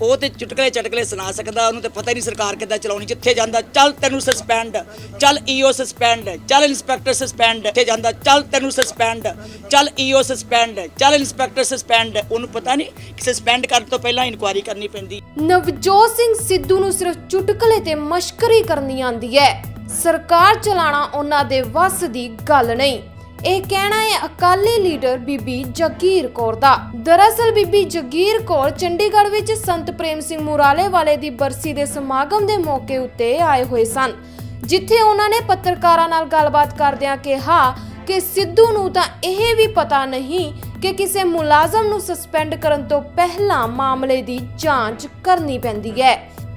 ਉਹ ਤੇ ਚੁਟਕਲੇ ਚਟਕਲੇ ਸੁਣਾ ਸਕਦਾ, ਉਹਨੂੰ ਤੇ ਪਤਾ ਹੀ ਨਹੀਂ ਸਰਕਾਰ ਕਿੱਦਾਂ ਚਲਾਉਣੀ, ਜਿੱਥੇ ਜਾਂਦਾ, ਚੱਲ ਤੈਨੂੰ ਸਸਪੈਂਡ ਚੱਲ ਈਓ ਸਸਪੈਂਡ ਚੱਲ ਇਨਸਪੈਕਟਰ ਸਸਪੈਂਡ ਇੱਥੇ ਜਾਂਦਾ, ਚੱਲ ਤੈਨੂੰ ਸਸਪੈਂਡ ਚੱਲ ਈਓ ਸਸਪੈਂਡ ਚੱਲ ਇਨਸਪੈਕਟਰ ਸਸਪੈਂਡ ਉਹਨੂੰ ਪਤਾ ਨਹੀਂ ਕਿ ਸਸਪੈਂਡ ਕਰਨ ਤੋਂ ਪਹਿਲਾਂ ਇਨਕੁਆਇਰੀ ਕਰਨੀ ਪੈਂਦੀ। ਨਵਜੋਤ ਸਿੰਘ ਸਿੱਧੂ ਨੂੰ ਸਿਰਫ ਚੁਟਕਲੇ ਤੇ ਮਸ਼ਕਰੀ ਕਰਨੀ ਆਂਦੀ ਹੈ। ਸਰਕਾਰ ਚਲਾਣਾ ਉਹਨਾਂ ਦੇ ਵੱਸ ਦੀ ਗੱਲ ਨਹੀਂ। ਇਹ ਕਹਿਣਾ ਹੈ, ਅਕਾਲੀ ਲੀਡਰ ਬੀਬੀ ਜਗੀਰ ਕੌਰ ਦਾ। ਦਰਅਸਲ ਬੀਬੀ ਜਗੀਰ ਕੌਰ ਚੰਡੀਗੜ੍ਹ ਵਿੱਚ ਸੰਤ ਪ੍ਰੇਮ ਸਿੰਘ ਮੁਰਾਲੇ ਵਾਲੇ ਦੀ ਬਰਸੀ ਦੇ ਸਮਾਗਮ ਦੇ ਮੌਕੇ ਉੱਤੇ ਆਏ ਹੋਏ ਸਨ, ਜਿੱਥੇ ਉਹਨਾਂ ਨੇ ਪੱਤਰਕਾਰਾਂ ਨਾਲ ਗੱਲਬਾਤ ਕਰਦਿਆਂ ਕਿਹਾ ਕਿ ਸਿੱਧੂ ਨੂੰ ਤਾਂ ਇਹ ਵੀ ਪਤਾ ਨਹੀਂ ਕਿ ਕਿਸੇ ਮੁਲਾਜ਼ਮ ਨੂੰ ਸਸਪੈਂਡ ਕਰਨ ਤੋਂ ਪਹਿਲਾਂ ਮਾਮਲੇ ਦੀ ਜਾਂਚ ਕਰਨੀ ਪੈਂਦੀ ਹੈ।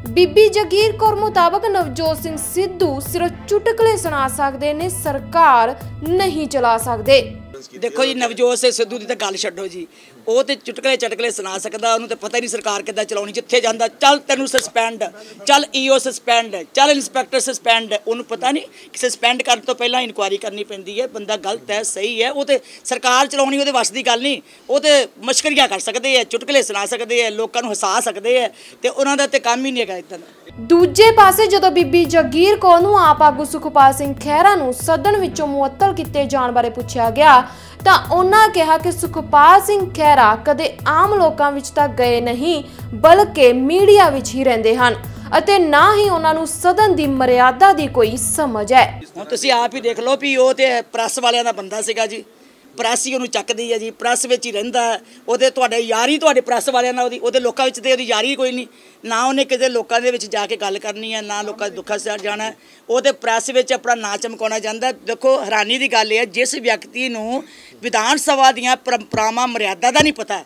ਬੀਬੀ ਜਗੀਰ ਕੌਰ ਮੁਤਾਬਕ ਨਵਜੋਤ ਸਿੰਘ ਸਿੱਧੂ ਸਿਰਫ ਚੁਟਕਲੇ ਸੁਣਾ ਸਕਦੇ ਨੇ, ਸਰਕਾਰ ਨਹੀਂ ਚਲਾ ਸਕਦੇ। ਦੇਖੋ ਜੀ ਨਵਜੋਤ ਸਿੰਘ ਸਿੱਧੂ ਦੀ ਤਾਂ ਗੱਲ ਛੱਡੋ ਜੀ। ਉਹ ਤੇ ਚੁਟਕਲੇ ਚਟਕਲੇ ਸੁਣਾ ਸਕਦਾ ਉਹਨੂੰ ਤੇ ਪਤਾ ਹੀ ਨਹੀਂ ਸਰਕਾਰ ਕਿੱਦਾਂ ਚਲਾਉਣੀ ਜਿੱਥੇ ਜਾਂਦਾ ਚੱਲ ਤੈਨੂੰ ਸਸਪੈਂਡ ਚੱਲ ਈਓ ਸਸਪੈਂਡ ਚੱਲ ਇਨਸਪੈਕਟਰ ਸਸਪੈਂਡ ਉਹਨੂੰ ਪਤਾ ਨਹੀਂ ਕਿ ਸਸਪੈਂਡ ਕਰਨ ਤੋਂ ਪਹਿਲਾਂ ਇਨਕੁਆਇਰੀ ਕਰਨੀ ਪੈਂਦੀ ਹੈ ਬੰਦਾ ਗਲਤ ਹੈ ਸਹੀ ਹੈ ਉਹ ਤੇ ਸਰਕਾਰ ਚਲਾਉਣੀ ਉਹਦੇ ਵੱਸ ਦੀ ਗੱਲ ਨਹੀਂ। ਉਹ ਤੇ ਮਸ਼ਕਰੀਆਂ ਕਰ ਸਕਦੇ ਆ ਚੁਟਕਲੇ ਸੁਣਾ ਸਕਦੇ ਆ ਲੋਕਾਂ ਨੂੰ ਹਸਾ ਸਕਦੇ ਆ ਤੇ ਉਹਨਾਂ ਦਾ ਤੇ ਕੰਮ ਹੀ ਨਹੀਂ ਹੈਗਾ ਇਦਾਂ ਦਾ। ਦੂਜੇ ਪਾਸੇ ਜਦੋਂ ਬੀਬੀ ਜਗੀਰ ਕੌਰ ਨੂੰ ਆਪ ਆਗੂ ਸੁਖਪਾਲ ਸਿੰਘ ਖਹਿਰਾ ਨੂੰ ਸਦਨ ਵਿੱਚੋਂ ਮੁਅੱਤਲ ਕੀਤੇ ਜਾਣ ਬਾਰੇ ਪੁੱਛਿਆ ਗਿਆ ਤਾਂ ਉਹਨਾਂ ਕਿਹਾ ਕਿ ਸੁਖਪਾਲ ਸਿੰਘ ਖਹਿਰਾ ਕਦੇ ਆਮ ਲੋਕਾਂ ਵਿੱਚ ਤਾਂ ਗਏ ਨਹੀਂ, ਬਲਕਿ ਮੀਡੀਆ ਵਿੱਚ ਹੀ ਰਹਿੰਦੇ ਹਨ ਅਤੇ ਨਾ ਹੀ ਉਹਨਾਂ ਨੂੰ ਸਦਨ ਦੀ ਮਰਿਆਦਾ ਦੀ ਕੋਈ ਸਮਝ ਹੈ। ਹੁਣ ਤੁਸੀਂ ਆਪ ਹੀ ਦੇਖ ਲਓ ਵੀ ਉਹ ਤੇ ਪ੍ਰੈਸ ਵਾਲਿਆਂ ਦਾ ਬੰਦਾ ਸੀਗਾ ਜੀ। ਪ੍ਰੈਸ ਹੀ ਉਹਨੂੰ ਚੱਕਦੀ ਹੈ ਜੀ, ਪ੍ਰੈਸ ਵਿੱਚ ਹੀ ਰਹਿੰਦਾ ਉਹਦੇ ਤੁਹਾਡੇ ਯਾਰੀ ਤੁਹਾਡੇ ਪ੍ਰੈਸ ਵਾਲਿਆਂ ਨਾਲ ਉਹਦੀ, ਉਹਦੇ ਲੋਕਾਂ ਵਿੱਚ ਤੇ ਉਹਦੀ ਯਾਰੀ ਕੋਈ ਨਹੀਂ। ਨਾ ਉਹਨੇ ਕਿਤੇ ਲੋਕਾਂ ਦੇ ਵਿੱਚ ਜਾ ਕੇ ਗੱਲ ਕਰਨੀ ਹੈ, ਨਾ ਲੋਕਾਂ ਦੇ ਦੁੱਖਾਂ ਸਿਰ ਜਾਣਾ ਉਹਦੇ ਉਹ ਪ੍ਰੈਸ ਵਿੱਚ ਆਪਣਾ ਨਾਂ ਚਮਕਾਉਣਾ ਚਾਹੁੰਦਾ ਦੇਖੋ, ਹੈਰਾਨੀ ਦੀ ਗੱਲ ਇਹ ਹੈ, ਜਿਸ ਵਿਅਕਤੀ ਨੂੰ ਵਿਧਾਨ ਸਭਾ ਦੀਆਂ ਪਰੰਪਰਾਵਾਂ, ਮਰਿਆਦਾ ਦਾ ਨਹੀਂ ਪਤਾ,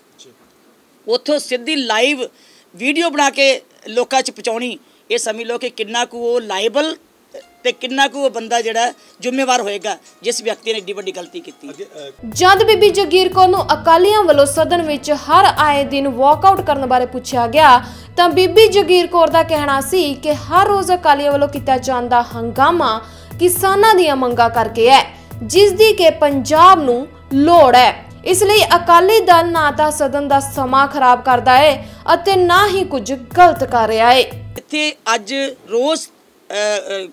ਉੱਥੋਂ ਸਿੱਧੀ ਲਾਈਵ ਵੀਡੀਓ ਬਣਾ ਕੇ ਲੋਕਾਂ 'ਚ ਪਹੁੰਚਾਉਣੀ, ਇਹ ਸਮਝ ਲਓ ਕਿ ਕਿੰਨਾ ਕੁ ਉਹ ਲਾਇਬਲ ਤੇ ਕਿੰਨਾ ਕੁ ਉਹ ਬੰਦਾ ਜਿਹੜਾ ਜ਼ਿੰਮੇਵਾਰ ਹੋਏਗਾ ਜਿਸ ਵਿਅਕਤੀ ਨੇ ਏਡੀ ਵੱਡੀ ਗਲਤੀ ਕੀਤੀ। ਜਦ ਬੀਬੀ ਜਗੀਰ ਕੌਰ ਨੂੰ ਅਕਾਲੀਆਂ ਵੱਲੋਂ ਸਦਨ ਵਿੱਚ ਹਰ ਆਏ ਦਿਨ ਵਾਕਆਊਟ ਕਰਨ ਬਾਰੇ ਪੁੱਛਿਆ ਗਿਆ ਤਾਂ ਬੀਬੀ ਜਗੀਰ ਕੌਰ ਦਾ ਕਹਿਣਾ ਸੀ ਕਿ ਹਰ ਰੋਜ਼ ਅਕਾਲੀਆਂ ਵੱਲੋਂ ਕੀਤਾ ਜਾਂਦਾ ਹੰਗਾਮਾ ਕਿਸਾਨਾਂ ਦੀਆਂ ਮੰਗਾਂ ਕਰਕੇ ਹੈ ਜਿਸ ਦੀ ਕਿ ਪੰਜਾਬ ਨੂੰ ਲੋੜ ਹੈ। ਇਸ ਲਈ ਅਕਾਲੀ ਦਲ ਨਾ ਤਾਂ ਸਦਨ ਦਾ ਸਮਾਂ ਖਰਾਬ ਕਰਦਾ ਹੈ ਅਤੇ ਨਾ ਹੀ ਕੁਝ ਗਲਤ ਕਰ ਰਿਹਾ ਹੈ। ਇੱਥੇ ਅੱਜ ਰੋਜ਼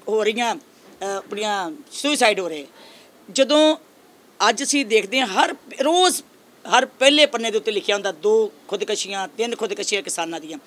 ਹੋ ਰਹੀਆਂ ਆਪਣੀਆਂ ਸੁਸਾਈਡ ਹੋ ਰਹੇ। ਜਦੋਂ ਅੱਜ ਅਸੀਂ ਦੇਖਦੇ ਹਾਂ, ਹਰ, ਰੋਜ਼ ਹਰ ਪਹਿਲੇ ਪੰਨੇ ਦੇ ਉੱਤੇ ਲਿਖਿਆ ਹੁੰਦਾ, ਦੋ ਖੁਦਕਸ਼ੀਆਂ, ਤਿੰਨ ਖੁਦਕਸ਼ੀਆਂ ਕਿਸਾਨਾਂ ਦੀਆਂ।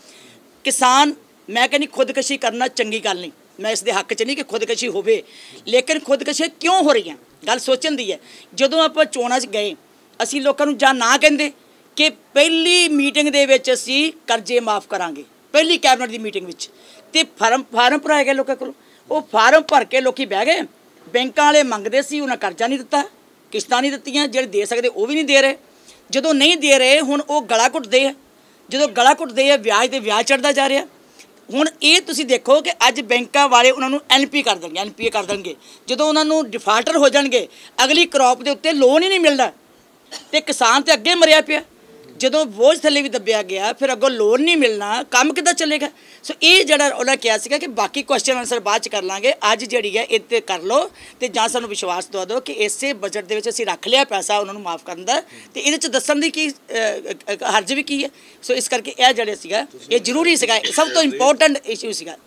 ਕਿਸਾਨ, ਮੈਂ ਕਹਿੰਦੀ, ਖੁਦਕਸ਼ੀ ਕਰਨਾ ਚੰਗੀ ਗੱਲ ਨਹੀਂ। ਮੈਂ ਇਸ ਦੇ ਹੱਕ 'ਚ ਨਹੀਂ ਕਿ ਖੁਦਕਸ਼ੀ ਹੋਵੇ। ਲੇਕਿਨ ਖੁਦਕਸ਼ੀ ਕਿਉਂ ਹੋ ਰਹੀਆਂ? ਗੱਲ ਸੋਚਣ ਦੀ ਹੈ। ਜਦੋਂ ਆਪਾਂ ਚੋਣਾਂ 'ਚ ਗਏ, ਅਸੀਂ ਲੋਕਾਂ ਨੂੰ ਜਾਂ ਨਾ ਕਹਿੰਦੇ ਕਿ ਪਹਿਲੀ ਮੀਟਿੰਗ ਦੇ ਵਿੱਚ ਅਸੀਂ ਕਰਜ਼ੇ ਮਾਫ ਕਰਾਂਗੇ। ਪਹਿਲੀ ਕੈਬਨਿਟ ਦੀ ਮੀਟਿੰਗ ਵਿੱਚ। ਤੇ ਫਾਰਮ ਫਾਰਮ ਭਰਾਏ ਗਏ ਲੋਕਾਂ ਕੋਲ। ਉਹ ਫਾਰਮ ਭਰ ਕੇ ਲੋਕੀ ਬਹਿ ਗਏ। ਬੈਂਕਾਂ ਵਾਲੇ ਮੰਗਦੇ ਸੀ, ਉਹਨਾਂ ਕਰਜ਼ਾ ਨਹੀਂ ਦਿੱਤਾ, ਕਿਸ਼ਤਾਂ ਨਹੀਂ ਦਿੱਤੀਆਂ, ਜਿਹੜੇ ਦੇ ਸਕਦੇ ਉਹ ਵੀ ਨਹੀਂ ਦੇ ਰਹੇ। ਜਦੋਂ ਨਹੀਂ ਦੇ ਰਹੇ, ਹੁਣ ਉਹ ਗਲਾ ਘੁੱਟਦੇ ਆ। ਜਦੋਂ ਗਲਾ ਘੁੱਟਦੇ ਆ, ਵਿਆਜ ਤੇ ਵਿਆਜ ਚੜਦਾ ਜਾ ਰਿਹਾ। ਹੁਣ ਇਹ ਤੁਸੀਂ ਦੇਖੋ ਕਿ ਅੱਜ ਬੈਂਕਾਂ ਵਾਲੇ ਉਹਨਾਂ ਨੂੰ ਐਨਪੀ ਕਰ ਦੇਣਗੇ ਐਨਪੀਏ ਕਰ ਦੇਣਗੇ। ਜਦੋਂ ਉਹਨਾਂ ਨੂੰ ਡਿਫਾਲਟਰ ਹੋ ਜਾਣਗੇ, ਅਗਲੀ ਕ੍ਰੌਪ ਦੇ ਉੱਤੇ ਲੋਨ ਹੀ ਨਹੀਂ ਮਿਲਦਾ। ਤੇ ਕਿਸਾਨ ਤੇ ਅੱਗੇ ਮਰਿਆ ਪਿਆ। ਜਦੋਂ ਬੋਝ ਥੱਲੇ ਵੀ ਦੱਬਿਆ ਗਿਆ ਫਿਰ ਅੱਗੋਂ ਲੋਨ ਨਹੀਂ ਮਿਲਣਾ ਕੰਮ ਕਿੱਦਾਂ ਚੱਲੇਗਾ? ਸੋ ਇਹ ਜਿਹੜਾ ਉਹਨਾਂ ਕਿਹਾ ਸੀਗਾ ਕਿ ਬਾਕੀ ਕੁਐਸਚਨ ਆਨਸਰ ਬਾਅਦ ਚ ਕਰ ਲਾਂਗੇ ਅੱਜ ਜਿਹੜੀ ਹੈ ਇਹ ਤੇ ਕਰ ਲਓ ਤੇ ਜਾਂ ਸਾਨੂੰ ਵਿਸ਼ਵਾਸ ਦਵਾ ਦਿਓ ਕਿ ਇਸੇ ਬਜਟ ਦੇ ਵਿੱਚ ਅਸੀਂ ਰੱਖ ਲਿਆ ਪੈਸਾ ਉਹਨਾਂ ਨੂੰ ਮਾਫ ਕਰਨ ਦਾ। ਤੇ ਇਹਦੇ ਚ ਦੱਸਣ ਦੀ ਕੀ ਹਰਜ ਵੀ ਕੀ ਹੈ? ਸੋ ਇਸ ਕਰਕੇ ਇਹ ਜਿਹੜੇ ਸੀਗਾ ਇਹ ਜ਼ਰੂਰੀ ਸੀਗਾ ਸਭ ਤੋਂ ਇੰਪੋਰਟੈਂਟ ਇਸ਼ੂ ਸੀਗਾ।